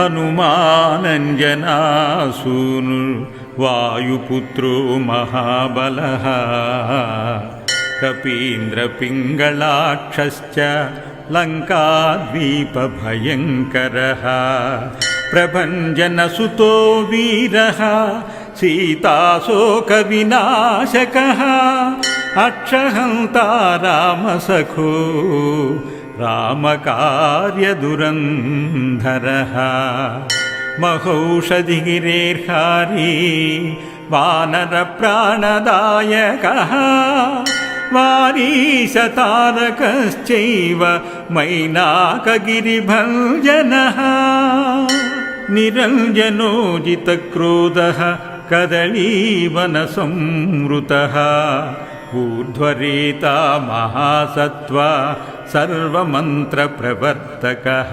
हनुमानञ्जनासूनुर्वायुपुत्रो महाबलः। कपीन्द्रपिङ्गलाक्षश्च लङ्काद्वीपभयङ्करः। प्रभञ्जनसुतो वीरः सीताशोकविनाशकः। अक्षहन्ता रामसखो रामकार्यदुरन्धरः। महौषधिगिरेर्हारी वानरप्राणदायकः। वारीशतारकश्चैव मैनाकगिरिभञ्जनः। निरञ्जनोजितक्रोधः कदलीवनसंवृतः। ऊर्ध्वरेता महासत्त्वा सर्वमन्त्रप्रवर्तकः